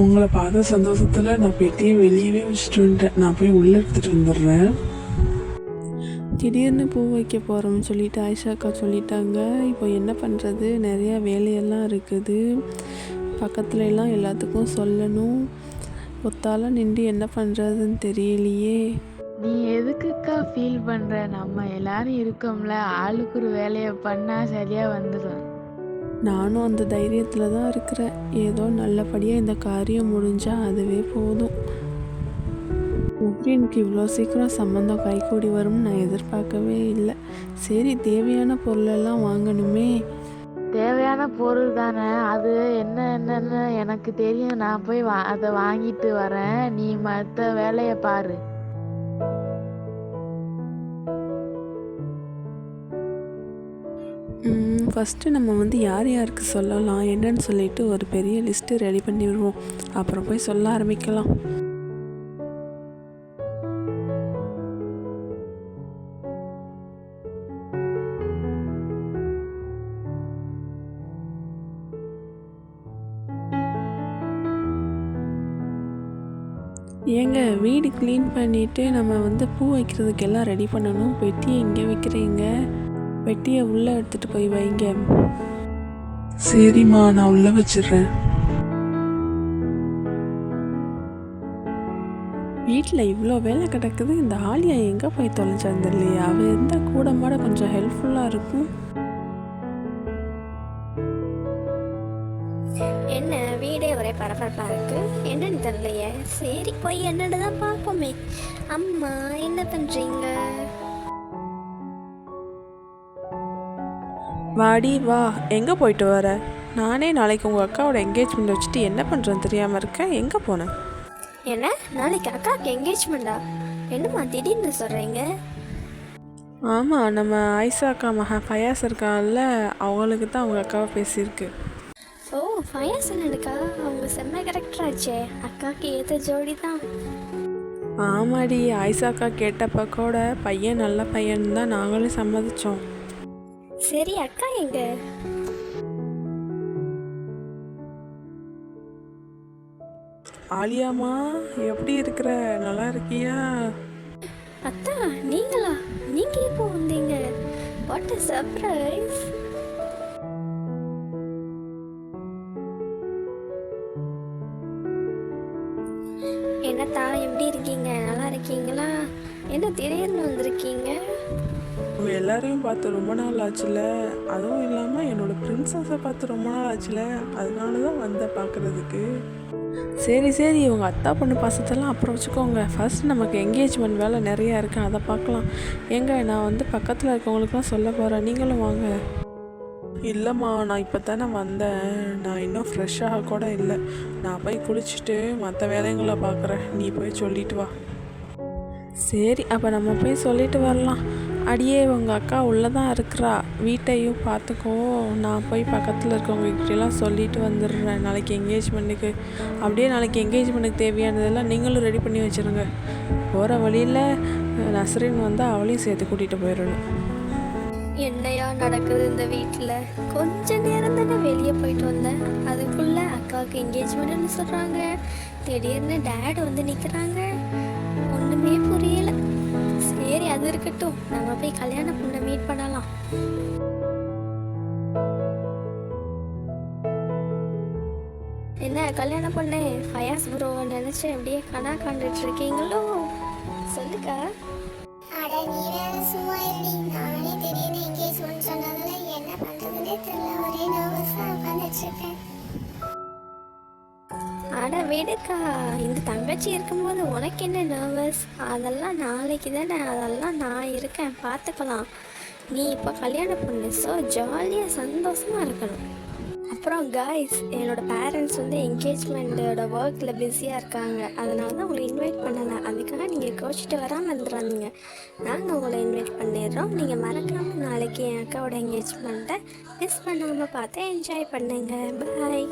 உங்களை பார்த்த சந்தோஷத்துல நான் பெட்டியை வெளியவே வச்சுட்டு வந்துட்டேன். நான் போய் உள்ள எடுத்துட்டு வந்துடுறேன். திடீர்னு பூ வைக்க போகிறோம்னு சொல்லிட்டு ஆயிஷா அக்கா சொல்லிட்டாங்க. இப்போ என்ன பண்ணுறது நிறையா வேலையெல்லாம் இருக்குது. பக்கத்துல எல்லாம் எல்லாத்துக்கும் சொல்லணும். ஒத்தால நின்று என்ன பண்ணுறதுன்னு தெரியலையே. நீ எதுக்குக்கா ஃபீல் பண்ற? நம்ம எல்லாரும் இருக்கோம்ல. ஆளுக்கு ஒரு வேலையை பண்ணா சரியா வந்துடும் நானும் அந்த தைரியத்தில் தான் இருக்கிறேன். ஏதோ நல்லபடியாக இந்த காரியம் முடிஞ்சால் அதுவே போதும். உக்ரைனுக்கு இவ்வளோ சீக்கிரம் சம்மந்தம் கைகூடி வரும்னு நான் எதிர்பார்க்கவே இல்லை. சரி தேவையான பொருளெல்லாம் வாங்கணுமே. தேவையான பொருள் தானே? அது என்ன என்னன்னு எனக்கு தெரியும். நான் போய் வா அதை வாங்கிட்டு வரேன். நீ மற்ற வேலையை பாரு. ஃபஸ்ட்டு நம்ம வந்து யார் யாருக்கு சொல்லலாம் என்னன்னு சொல்லிட்டு ஒரு பெரிய லிஸ்ட்டு ரெடி பண்ணி விடுவோம். அப்புறம் போய் சொல்ல ஆரம்பிக்கலாம். ஏங்க வீடு க்ளீன் பண்ணிவிட்டு நம்ம வந்து பூ வைக்கிறதுக்கு எல்லாம் ரெடி பண்ணணும்? பெட்டி எங்கே வைக்கிறீங்க? பெட்டியை உள்ளே எடுத்துகிட்டு போய் வைங்க. சரிம்மா நான் உள்ள வச்சிடுறேன். வீட்டில் இவ்வளோ வேலை கிடக்குது இந்த ஆலியா எங்கே போய் தொலைஞ்சாந்து இல்லையா அவள் இருந்தால் கூட மாட கொஞ்சம் ஹெல்ப்ஃபுல்லாக இருக்கும். என்ன வீடே ஒரே பரபரப்பா இருக்கு? என்னன்னு தெரியலையே. சரி போய் என்னன்னு தான் பார்ப்போமே. அம்மா என்ன பண்றீங்க? வாடி வா. எங்கே போயிட்டு வர? நானே நாளைக்கு உங்கள் அக்காவோட என்கேஜ்மெண்ட் வச்சுட்டு என்ன பண்ணுறேன்னு தெரியாமல் இருக்கேன். எங்கே போனேன் என்ன? நாளைக்கு அக்காவுக்கு என்கேஜ்மெண்டா என்னம்மா திடீர்னு சொல்றீங்க? ஆமாம் நம்ம ஆயிஷா அக்கா மகா ஃபயாஸ் இருக்கான்ல அவங்களுக்கு தான் அவங்க அக்காவை பேசியிருக்கு. ஓ ஃபயர் சொன்னதுக்கா அவங்க செம்ம கரெக்டராச்சே அக்காவுக்கு ஏற்ற ஜோடி தான். ஆமாடி ஆயிஷா அக்கா கேட்டப்ப கூட பையன் நல்ல பையன் தான் நாங்களும் சம்மதிச்சோம். சரி அக்கா எங்க? ஆலியாமா எப்படி இருக்கிற? நல்லா இருக்கியா? அத்தா நீங்களா? நீங்க எப்போ வந்தீங்க? வாட் a சர்ப்ரைஸ் என்னத்தா எப்படி இருக்கீங்க? நல்லா இருக்கீங்களா? என்ன திடீர்னு வந்திருக்கீங்க? உங்க எல்லாரையும் பார்த்து ரொம்ப நாள் ஆச்சுல? அதுவும் இல்லாமல் என்னோட பிரின்சஸை பார்த்து ரொம்ப நாள் ஆச்சுல? அதனால தான் வந்தேன் பார்க்குறதுக்கு. சரி சரி இவங்க அத்தா பொண்ணு பாசத்தெல்லாம் அப்புறம் வச்சுக்கோங்க. ஃபர்ஸ்ட் நமக்கு என்கேஜ்மெண்ட் வேலை நிறையா இருக்குது அதை பார்க்கலாம். ஏங்க நான் வந்து பக்கத்தில் இருக்கவங்களுக்குலாம் சொல்ல போகிறேன் நீங்களும் வாங்க. இல்லைம்மா நான் இப்போ தானே வந்தேன். நான் இன்னும் ஃப்ரெஷ்ஷாக கூட இல்லை. நான் போய் குளிச்சுட்டு மற்ற வேலைங்களை பார்க்குறேன். நீ போய் சொல்லிட்டு வா. சரி அப்போ நம்ம போய் சொல்லிட்டு வரலாம். அடியே உங்கள் அக்கா உள்ளே தான் இருக்கிறா. வீட்டையும் பார்த்துக்கோ. நான் போய் பக்கத்தில் இருக்கவங்ககிட்டலாம் சொல்லிட்டு வந்துடுறேன். நாளைக்கு என்கேஜ்மெண்ட்டுக்கு அப்படியே நாளைக்கு என்கேஜ்மெண்ட்டுக்கு தேவையானதெல்லாம் நீங்களும் ரெடி பண்ணி வச்சுருங்க. போகிற வழியில் நஸ்ரின் வந்து அவளையும் சேர்த்து கூட்டிகிட்டு போயிடணும். என்னையா நடக்குது இந்த வீட்டில் கொஞ்ச நேரம் தானே வெளியே போயிட்டு வந்தேன். அதுக்குள்ளே அக்காவுக்கு என்கேஜ்மெண்ட்னு சொல்கிறாங்க திடீர்னு டேட் வந்து நிற்கிறாங்க ஒன்றுமே அது இருக்கட்டும் நம்ம போய் கல்யாண பொண்ணை மீட் பண்ணலாம். என்ன கல்யாண பொண்ணு ஃபயாஸ் ப்ரோவை நினச்சி அப்படியே கனா காண்டுட்டு இருக்கீங்களோ? சொல்லுக்கா அட நீ வேற சும்மா இருடி நானே திடீர்னு என்கேஜ்மெண்ட் சொன்னதுல என்ன பண்றதுன்னே தெரியல. ஒரே நர்வஸா உட்காந்துட்டு இருக்கேன். அட விடுக்கா. இந்த தங்கச்சி இருக்கும்போது உனக்கு என்ன நர்வஸ் அதெல்லாம் நாளைக்கு தானே அதெல்லாம் நான் இருக்கேன் பார்த்துக்கலாம். நீ இப்போ கல்யாணம் பண்ணு ஸோ ஜாலியாக சந்தோஷமாக இருக்கணும். அப்புறம் காய்ஸ் என்னோட பேரண்ட்ஸ் வந்து என்கேஜ்மெண்ட்டோட ஒர்க்கில் பிஸியாக இருக்காங்க. அதனால தான் உங்களை இன்வைட் பண்ணலை. அதுக்காக நீங்கள் கோச்சிட்டு வராமல் இருந்துடாதீங்க நாங்கள் உங்களை இன்வைட் பண்ணிடுறோம். நீங்கள் மறக்காமல் நாளைக்கு என் அக்காவோட என்கேஜ்மெண்ட்டை மிஸ் பண்ணாமல் பார்த்து என்ஜாய் பண்ணுங்கள் பாய்